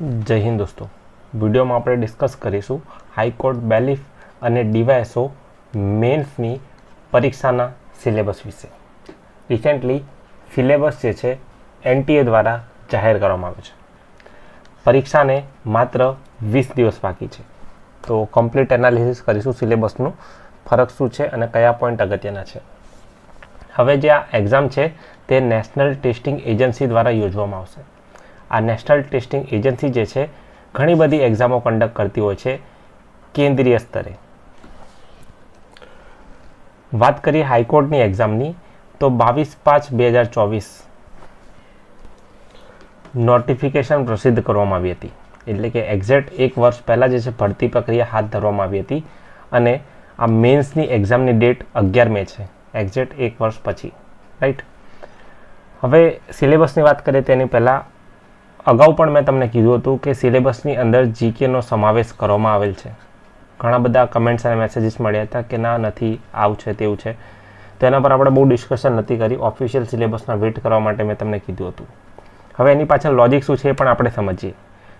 જય હિન્દ દોસ્તો. વિડીયોમાં આપણે ડિસ્કસ કરીશું હાઈકોર્ટ બેલીફ અને ડીવાયસો મેન્સની પરીક્ષાના સિલેબસ વિશે. રિસેન્ટલી સિલેબસ જે છે, એનટીએ દ્વારા જાહેર કરવામાં આવ્યો છે. પરીક્ષાને માત્ર વીસ દિવસ બાકી છે. તો કમ્પ્લીટ એનાલિસિસ કરીશું સિલેબસનું. ફરક શું છે અને કયા પોઈન્ટ અગત્યના છે? હવે જે આ એક્ઝામ છે, તે નેશનલ ટેસ્ટિંગ એજન્સી દ્વારા યોજવામાં આવશે. આ નેશનલ ટેસ્ટિંગ એજન્સી જે છે, ઘણી બધી એક્ઝામો કન્ડક્ટ કરતી હોય છે કેન્દ્રીય સ્તરે. વાત કરીએ હાઈકોર્ટની એક્ઝામની, તો બાવીસ પાંચ બે હજાર ચોવીસ નોટિફિકેશન પ્રસિદ્ધ કરવામાં આવી હતી. એટલે કે એક્ઝેક્ટ એક વર્ષ પહેલાં જે છે, ભરતી પ્રક્રિયા હાથ ધરવામાં આવી હતી અને આ મેન્સની એક્ઝામની ડેટ અગિયાર મે છે એક્ઝેક્ટ એક વર્ષ પછી રાઈટ હવે સિલેબસની વાત કરીએ તેની પહેલાં અગાઉ પણ મેં તમને કીધું હતું કે સિલેબસની અંદર જીકેનો સમાવેશ કરવામાં આવેલ છે. ઘણા બધા કમેન્ટ્સ અને મેસેજીસ મળ્યા હતા કે ના, નથી, આવું છે, તેવું છે. તો એના પર આપણે બહુ ડિસ્કશન નથી કરી. ઓફિશિયલ સિલેબસના વેટ કરવા માટે મેં તમને કીધું હતું. હવે એની પાછળ લોજિક શું છે એ પણ આપણે સમજીએ.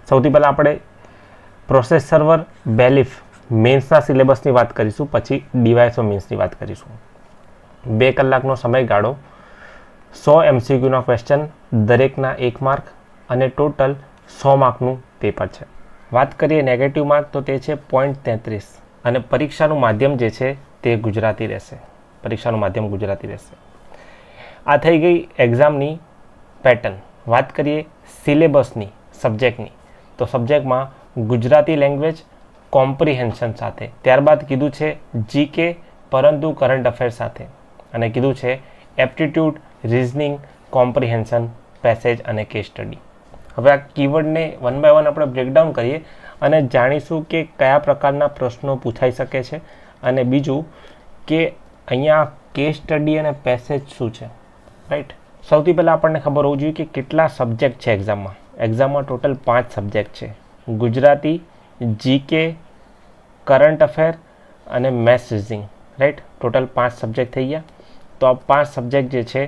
સૌથી પહેલાં આપણે પ્રોસેસ સર્વર બેલિફ મેન્સના સિલેબસની વાત કરીશું, પછી ડીવાયસો મેન્સની વાત કરીશું. બે કલાકનો સમયગાળો સો એમસીક્યુના ક્વેશ્ચન દરેકના એક માર્ક અને ટોટલ સો માર્કનું પેપર છે. વાત કરીએ નેગેટિવ માર્ક તો તે છે પોઈન્ટ તેત્રીસ અને પરીક્ષાનું માધ્યમ જે છે તે ગુજરાતી રહેશે. પરીક્ષાનું માધ્યમ ગુજરાતી રહેશે. આ થઈ ગઈ એક્ઝામની પેટર્ન વાત કરીએ સિલેબસની સબ્જેક્ટની તો સબ્જેક્ટમાં ગુજરાતી લેંગ્વેજ કોમ્પ્રિહેન્શન સાથે. ત્યારબાદ કીધું છે જીકે પરંતુ કરંટ અફેર સાથે. અને કીધું છે એપ્ટિટ્યૂડ રિઝનિંગ કોમ્પ્રિહેન્શન પેસેજ અને કેસ સ્ટડી હવે આ કીવર્ડને વન બાય વન આપણે બ્રેકડાઉન કરીએ અને જાણીશું કે કયા પ્રકારના પ્રશ્નો પૂછાઈ શકે છે અને બીજું કે અહીંયા કેસ સ્ટડી અને પેસેજ શું છે? રાઈટ સૌથી પહેલાં આપણને ખબર હોવું જોઈએ કે કેટલા સબ્જેક્ટ છે એક્ઝામમાં એક્ઝામમાં ટોટલ પાંચ સબ્જેક્ટ છે. ગુજરાતી જીકે કરંટ અફેર અને મેથ્સ રિઝનિંગ રાઈટ ટોટલ પાંચ સબ્જેક્ટ થઈ ગયા. તો આ પાંચ સબ્જેક્ટ જે છે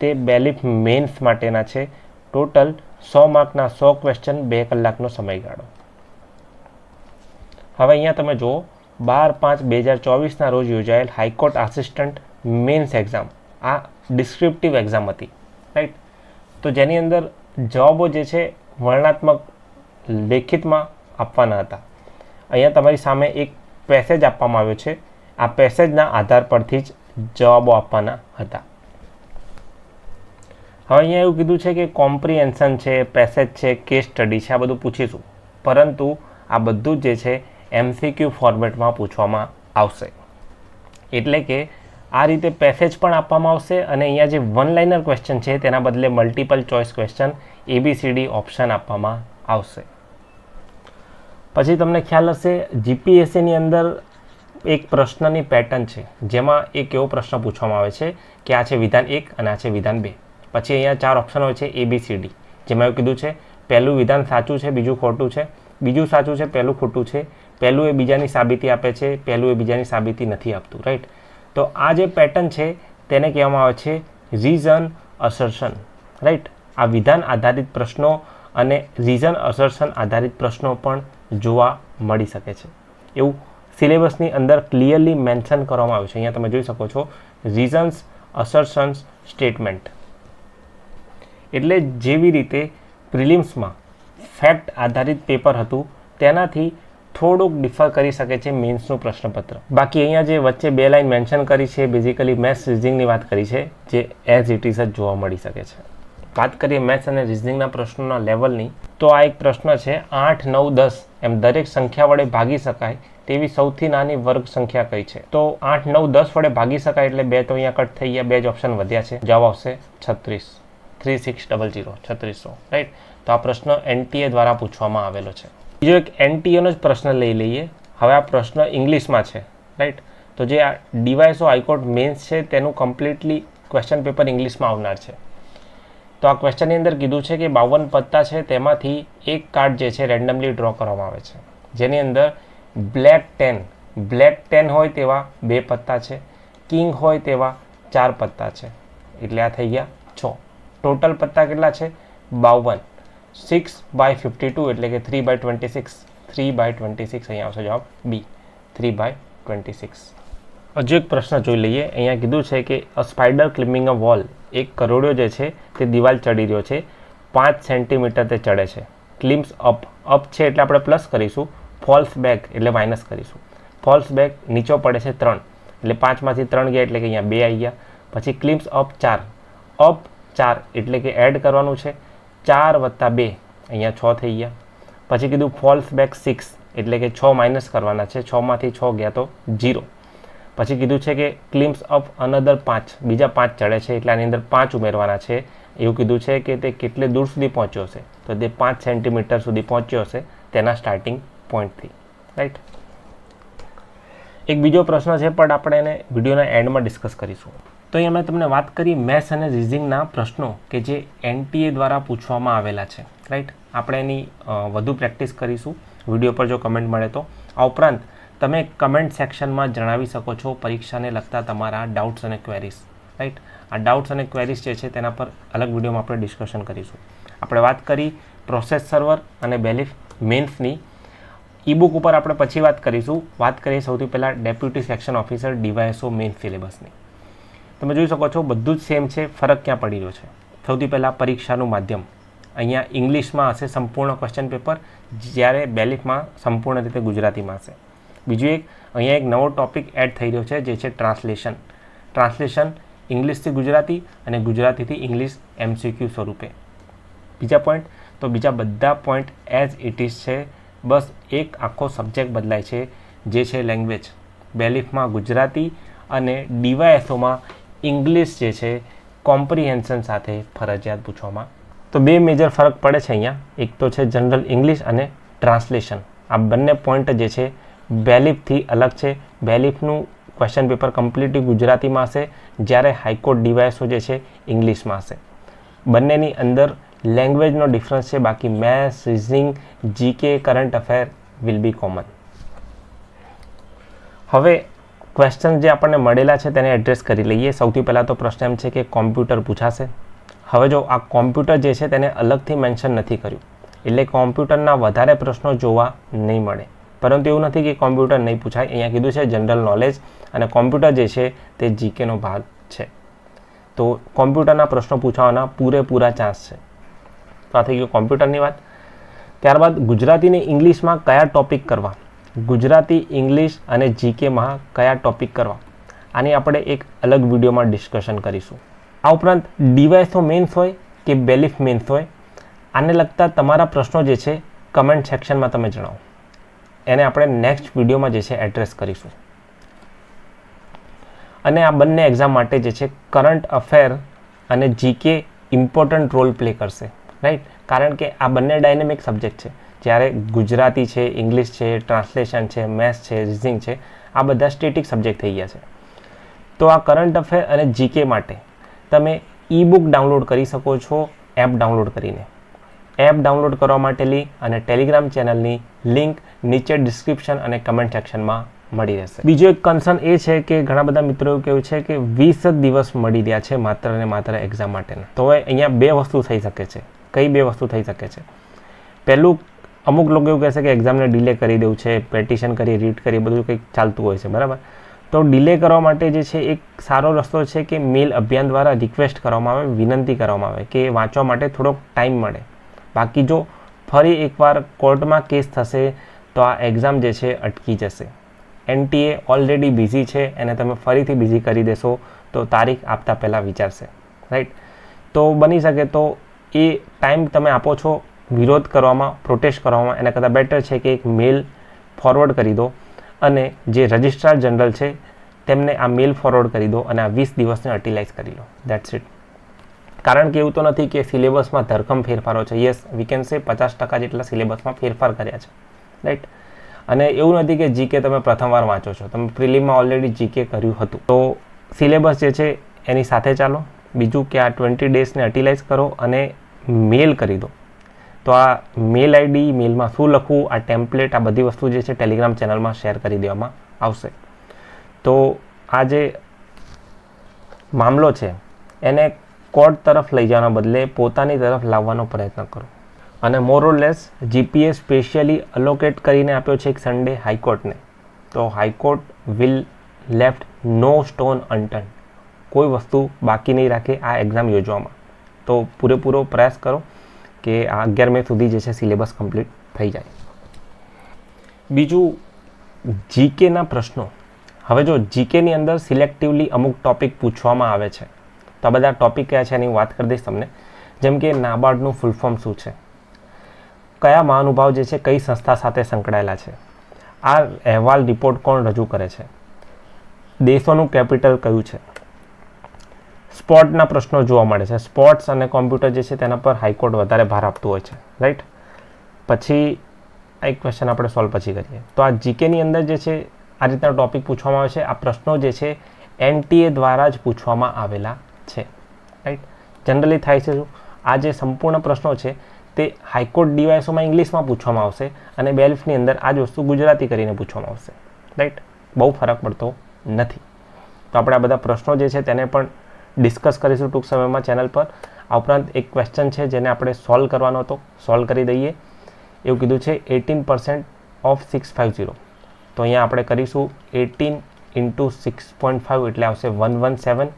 તે બેલિફ મેન્સ માટેના છે. ટોટલ સો માર્કના સો ક્વેશ્ચન બે કલાકનો સમયગાળો. હવે અહીંયા તમે જુઓ, બાર પાંચ બે હજાર ચોવીસના રોજ યોજાયેલ high court assistant mains exam. આ ડિસ્ક્રિપ્ટિવ એક્ઝામ હતી રાઈટ તો જેની અંદર જવાબો જે છે વર્ણાત્મક લેખિતમાં આપવાના હતા. અહીંયા તમારી સામે એક પેસેજ આપવામાં આવ્યો છે. આ પેસેજના આધાર પરથી જ જવાબો આપવાના હતા. હવે અહીંયા એવું કીધું છે કે કોમ્પ્રિહેન્શન છે પેસેજ છે કેસ સ્ટડી છે, આ બધું પૂછીશું. પરંતુ આ બધું જ જે છે એમસીક્યુ ફોર્મેટમાં પૂછવામાં આવશે. એટલે કે આ રીતે પેસેજ પણ આપવામાં આવશે અને અહીંયા જે વન લાઇનર ક્વેશ્ચન છે, તેના બદલે multiple choice question A B C D option આપવામાં આવશે. પછી તમને ખ્યાલ હશે જીપીએસસીની અંદર એક પ્રશ્નની પેટર્ન છે, જેમાં એક એવો પ્રશ્ન પૂછવામાં આવે છે કે આ છે વિધાન એક અને આ છે વિધાન બે. પછી અહીંયા ચાર ઓપ્શન હોય છે એબીસીડી જેમાં એવું કીધું છે, પહેલું વિધાન સાચું છે, બીજું ખોટું છે. બીજું સાચું છે, પહેલું ખોટું છે. પહેલું એ બીજાની સાબિતી આપે છે, પહેલું એ બીજાની સાબિતી નથી આપતું રાઈટ તો આ જે પેટર્ન છે, તેને કહેવામાં આવે છે રીઝન અસર્શન રાઈટ આ વિધાન આધારિત પ્રશ્નો અને રીઝન અસર્શન આધારિત પ્રશ્નો પણ જોવા મળી શકે છે. એવું સિલેબસની અંદર ક્લિયરલી મેન્શન કરવામાં આવ્યું છે. અહીંયા તમે જોઈ શકો છો રીઝન્સ અસર્શન્સ સ્ટેટમેન્ટ એટલે જેવી રીતે પ્રિલિમ્સમાં ફેક્ટ આધારિત પેપર હતું, તેનાથી થોડુંક ડિફર કરી શકે છે મેન્સનું પ્રશ્નપત્ર. બાકી અહીંયા જે વચ્ચે બે લાઇન મેન્શન કરી છે બેઝિકલી મેથ્સ રિઝનિંગની વાત કરી છે, જે એઝ ઇટ ઇઝ જ જોવા મળી શકે છે. વાત કરીએ મેથ્સ અને રિઝનિંગના પ્રશ્નોના લેવલની તો આ એક પ્રશ્ન છે, આઠ, નવ, દસ એમ દરેક સંખ્યા વડે ભાગી શકાય તેવી સૌથી નાની વર્ગ સંખ્યા કઈ છે? તો આઠ, નવ, દસ વડે ભાગી શકાય એટલે બે તો અહીંયા કટ થઈ ગયા, બે જ ઓપ્શન વધ્યા છે. જવાબ આવશે છત્રીસ. થ્રી સિક્સ ડબલ જીરો છત્રીસો રાઈટ તો આ પ્રશ્ન એનટીએ દ્વારા પૂછવામાં આવેલો છે. બીજો એક એનટીએનો જ પ્રશ્ન લઈ લઈએ. હવે આ પ્રશ્ન ઇંગ્લિશમાં છે રાઈટ તો જે આ ડીવાયસો હાઈકોર્ટ મેન્સ છે, તેનું કમ્પ્લીટલી ક્વેશ્ચન પેપર ઇંગ્લિશમાં આવનાર છે. તો આ ક્વેશ્ચનની અંદર કીધું છે કે બાવન પત્તા છે, તેમાંથી એક કાર્ડ જે છે રેન્ડમલી ડ્રો કરવામાં આવે છે. જેની અંદર બ્લેક ટેન બ્લેક ટેન હોય તેવા બે પત્તા છે કિંગ હોય તેવા ચાર પત્તા છે. એટલે આ થઈ ગયા ટોટલ પત્તા કેટલા છે? બાવન. સિક્સ બાય ફિફ્ટી ટુ એટલે કે three by twenty six three by twenty six અહીંયા આવશે જવાબ B three by twenty six હજુ એક પ્રશ્ન જોઈ લઈએ. અહીંયા કીધું છે કે અ સ્પાઈડર ક્લિમિંગ અ વોલ એક કરોડિયો જે છે તે દિવાલ ચડી રહ્યો છે. પાંચ સેન્ટીમીટર તે ચડે છે. ક્લિમ્સ અપ અપ છે એટલે આપણે પ્લસ કરીશું. ફોલ્સ બેક એટલે માઇનસ કરીશું. ફોલ્સ બેક નીચો પડે છે ત્રણ. એટલે પાંચમાંથી ત્રણ ગયા એટલે કે અહીંયા બે આવી ગયા. પછી ક્લિમ્સ અપ ચાર. અપ ચાર એટલે કે એડ કરવાનું છે. ચાર વત્તા બે, અહીંયા છ થઈ ગયા. પછી કીધું ફોલ્સ બેક સિક્સ એટલે કે છ માઇનસ કરવાના છે. છમાંથી છ ગયા તો જીરો પછી કીધું છે કે ક્લિમ્સ અપ અનધર પાંચ, બીજા પાંચ ચડે છે એટલે આની અંદર પાંચ ઉમેરવાના છે. એવું કીધું છે કે તે કેટલે દૂર સુધી પહોંચ્યો હશે? તો તે પાંચ સેન્ટીમીટર સુધી પહોંચ્યો હશે, તેના સ્ટાર્ટિંગ પોઈન્ટથી રાઈટ એક બીજો પ્રશ્ન છે, પણ આપણે એને વિડીયોના એન્ડમાં ડિસ્કસ કરીશું. તો અહીં અમે તમને વાત કરી મેથ્સ અને રિઝિંગના પ્રશ્નો કે જે એનટીએ દ્વારા પૂછવામાં આવેલા છે રાઈટ આપણે એની વધુ પ્રેક્ટિસ કરીશું. વીડિયો પર જો કમેન્ટ મળે તો. આ ઉપરાંત, તમે કમેન્ટ સેક્શનમાં જણાવી શકો છો પરીક્ષાને લગતા તમારા ડાઉટ્સ અને ક્વેરીઝ રાઈટ આ ડાઉટ્સ અને ક્વેરીઝ જે છે તેના પર અલગ વિડીયોમાં આપણે ડિસ્કશન કરીશું. આપણે વાત કરી પ્રોસેસ સર્વર અને બેલિફ મેન્સની ઈબુક ઉપર આપણે પછી વાત કરીશું. વાત કરીએ સૌથી પહેલાં deputy section officer DYSO main સિલેબસની તમે જોઈ શકો છો, બધું જ સેમ છે, ફરક ક્યાં પડી રહ્યો છે? સૌથી પહેલાં પરીક્ષાનું માધ્યમ. અહીંયા ઇંગ્લિશમાં હશે સંપૂર્ણ ક્વેશ્ચન પેપર જ્યારે બેલિફમાં સંપૂર્ણ રીતે ગુજરાતીમાં હશે. બીજું એક, અહીંયા એક નવો ટોપિક એડ થઈ રહ્યો છે, જે છે ટ્રાન્સલેશન ટ્રાન્સલેશન ઇંગ્લિશથી ગુજરાતી અને ગુજરાતીથી ઇંગ્લિશ એમસીક્યુ સ્વરૂપે. બીજા પોઈન્ટ તો બીજા બધા પોઈન્ટ એઝ ઇટ ઇઝ છે, બસ એક આખો સબ્જેક્ટ બદલાય છે, જે છે લેંગ્વેજ બેલિફમાં ગુજરાતી અને ડીવાયએસઓમાં ઇંગ્લિશ જે છે કોમ્પ્રિહેન્શન સાથે ફરજિયાત પૂછવામાં. તો બે મેજર ફરક પડે છે અહીંયા. એક તો છે જનરલ ઇંગ્લિશ અને ટ્રાન્સલેશન આ બંને પોઈન્ટ જે છે, બેલિફથી અલગ છે. બેલિફનું ક્વેશ્ચન પેપર કમ્પ્લીટલી ગુજરાતીમાં હશે, જ્યારે હાઈકોર્ટ ડિવાઇસો જે છે ઇંગ્લિશમાં હશે. બંનેની અંદર લેંગ્વેજનો ડિફરન્સ છે, બાકી maths reasoning GK current affair will be common હવે ક્વેશ્ચન જે આપણને મળેલા છે તેને એડ્રેસ કરી લઈએ. સૌથી પહેલાં તો પ્રશ્ન એમ છે કે કોમ્પ્યુટર પૂછાશે. હવે જો આ કોમ્પ્યુટર જે છે તેને અલગથી મેન્શન નથી કર્યું. એટલે કોમ્પ્યુટરના વધારે પ્રશ્નો જોવા નહીં મળે. પરંતુ એવું નથી કે કોમ્પ્યુટર નહીં પૂછાય. અહીંયા કીધું છે જનરલ નોલેજ અને કોમ્પ્યુટર જે છે તે જીકેનો ભાગ છે. તો કોમ્પ્યુટરના પ્રશ્નો પૂછવાના પૂરેપૂરા ચાન્સ છે. તો આ થઈ ગયું કોમ્પ્યુટરની વાત. ત્યારબાદ ગુજરાતીને ઇંગ્લિશમાં કયા ટોપિક કરવા? ગુજરાતી, ઇંગ્લિશ અને જીકેમાં કયા ટોપિક કરવા? આની આપણે એક અલગ વિડીયોમાં ડિસ્કશન કરીશું. આ ઉપરાંત ડીવાયસો મેન્સ હોય કે બેલિફ મેન્સ હોય? આને લગતા તમારા પ્રશ્નો જે છે કમેન્ટ સેક્શનમાં તમે જણાવો. એને આપણે નેક્સ્ટ વિડીયોમાં જે છે એડ્રેસ કરીશું. અને આ બંને એક્ઝામ માટે જે છે કરંટ અફેર અને જીકે ઇમ્પોર્ટન્ટ રોલ પ્લે કરશે. રાઈટ કારણ કે આ બંને ડાયનેમિક સબ્જેક્ટ છે. જ્યારે ગુજરાતી છે ઇંગ્લિશ છે ટ્રાન્સલેશન છે મેથ્સ છે રિઝનિંગ છે, આ બધા સ્ટેટિક સબ્જેક્ટ થઈ ગયા છે. તો આ કરંટ અફેર અને જીકે માટે તમે ઈ બુક ડાઉનલોડ કરી શકો છો એપ ડાઉનલોડ કરીને. એપ ડાઉનલોડ કરવા માટેની અને ટેલિગ્રામ ચેનલની લિંક નીચે ડિસ્ક્રિપ્શન અને કમેન્ટ સેક્શનમાં મળી રહેશે. બીજો એક કન્સર્ન એ છે કે ઘણા બધા મિત્રો એવું કેવું છે કે વીસ જ દિવસ મળી રહ્યા છે માત્ર ને માત્ર એક્ઝામ માટેના. તો હવે અહીંયા બે વસ્તુ થઈ શકે છે. કઈ બે વસ્તુ થઈ શકે છે? પહેલું અમુક લોકો એવું કહેશે કે એક્ઝામને ડિલે કરી દેવું છે પેટિશન કરી રીડ કરી બધું કંઈક ચાલતું હોય છે, બરાબર? તો ડિલે કરવા માટે જે છે, એક સારો રસ્તો છે કે મેલ અભિયાન દ્વારા રિક્વેસ્ટ કરવામાં આવે, વિનંતી કરવામાં આવે કે વાંચવા માટે થોડોક ટાઈમ મળે. બાકી જો ફરી એકવાર કોર્ટમાં કેસ થશે, તો આ એક્ઝામ જે છે, અટકી જશે. એનટીએ ઓલરેડી બિઝી છે, એને તમે ફરીથી બિઝી કરી દેશો, તો તારીખ આપતા પહેલાં વિચારશે રાઈટ તો બની શકે તો એ ટાઈમ તમે આપો છો વિરોધ કરવામાં પ્રોટેસ્ટ કરવામાં એના કરતાં બેટર છે કે એક મેલ ફોરવર્ડ કરી દો અને જે રજિસ્ટ્રાર જનરલ છે તેમને આ મેલ ફોરવર્ડ કરી દો અને આ વીસ દિવસને અટિલાઇઝ કરી લો. દેટ્સ ઇટ કારણ કે એવું તો નથી કે સિલેબસમાં ધરખમ ફેરફારો છે. યસ વી કેન સે પચાસ ટકા જેટલા સિલેબસમાં ફેરફાર કર્યા છે. રાઈટ અને એવું નથી કે જીકે તમે પ્રથમવાર વાંચો છો. તમે પ્રિલિમમાં ઓલરેડી જીકે કર્યું હતું. તો સિલેબસ જે છે એની સાથે ચાલો. બીજું કે આ ટ્વેન્ટી ડેઝને યુટિલાઇઝ કરો અને મેલ કરી દો. તો આ મેલ આઈડી મેલમાં શું લખવું, આ ટેમ્પલેટ આ બધી વસ્તુ જે છે ટેલિગ્રામ ચેનલમાં શેર કરી દેવામાં આવશે. તો આ જે મામલો છે, એને કોર્ટ તરફ લઈ જવાના બદલે પોતાની તરફ લાવવાનો પ્રયત્ન કરો. અને મોરોલેસ જીપીએ સ્પેશિયલી અલોકેટ કરીને આપ્યો છે એક સન્ડે હાઈકોર્ટને તો high court will left no stone unturned કોઈ વસ્તુ બાકી નહીં રાખે આ એક્ઝામ યોજવામાં. તો પૂરેપૂરો પ્રયાસ કરો. કે આ અગિયાર મે સુધી જે છે સિલેબસ કમ્પ્લીટ થઈ જાય. બીજું, જીકેના પ્રશ્નો. હવે જો જીકેની અંદર સિલેક્ટિવલી અમુક ટોપિક પૂછવામાં આવે છે, તો આ બધા ટોપિક કયા છે એની વાત કરી દઈશ તમને. જેમ કે નાબાર્ડનું ફૂલ ફોર્મ શું છે? કયા મહાનુભાવ જે છે કઈ સંસ્થા સાથે સંકળાયેલા છે? આ અહેવાલ રિપોર્ટ કોણ રજૂ કરે છે? દેશોનું કેપિટલ કયું છે? સ્પોર્ટના પ્રશ્નો જોવા મળે છે. સ્પોર્ટ્સ અને કોમ્પ્યુટર જે છે તેના પર હાઈકોર્ટ વધારે ભાર આપતું હોય છે. રાઈટ પછી એક ક્વેશ્ચન આપણે સોલ્વ પછી કરીએ. તો આ જીકેની અંદર જે છે, આ રીતના ટોપિક પૂછવામાં આવે છે. આ પ્રશ્નો જે છે એનટીએ દ્વારા જ પૂછવામાં આવેલા છે. રાઈટ જનરલી થાય છે શું? આ જે સંપૂર્ણ પ્રશ્નો છે, તે હાઈકોર્ટ ડીવાયસોમાં ઇંગ્લિશમાં પૂછવામાં આવશે અને બેલ્ફની અંદર આ જ વસ્તુ ગુજરાતી કરીને પૂછવામાં આવશે. રાઈટ બહુ ફરક પડતો નથી. તો આપણે આ બધા પ્રશ્નો જે છે, તેને પણ ડિસ્કસ કરીશું ટૂંક સમયમાં ચેનલ પર. આ ઉપરાંત એક ક્વેશ્ચન છે જેને આપણે સોલ્વ કરવાનો હતો. સોલ્વ કરી દઈએ. એવું કીધું છે eighteen percent of six five zero તો અહીંયા આપણે કરીશું eighteen into six point five એટલે આવશે વન વન સેવન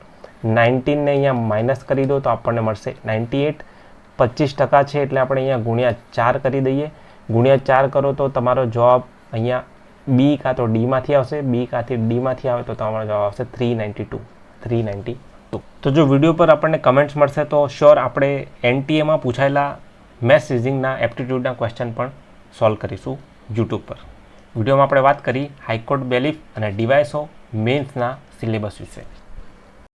નાઇન્ટીનને અહીંયા માઇનસ કરી દો તો આપણને મળશે નાઇન્ટી એટ પચીસ ટકા છે એટલે આપણે અહીંયા ગુણ્યા ચાર કરી દઈએ. ગુણ્યા ચાર કરો તો તમારો જવાબ અહીંયા બી કાં તો ડીમાંથી આવશે. બી કાંથી ડીમાંથી આવે તો તમારો જવાબ આવશે three ninety two three ninety તો જો વીડિયો પર આપણને કમેન્ટ્સ મળશે તો શ્યોર આપણે એનટીએમાં પૂછાયેલા મેસેજિંગના એપ્ટિટ્યૂડના ક્વેશ્ચન પણ સોલ્વ કરીશું યુટ્યુબ પર. વિડીયોમાં આપણે વાત કરી હાઈકોર્ટ બેલીફ અને ડિવાઇસો મેન્સના સિલેબસ વિશે.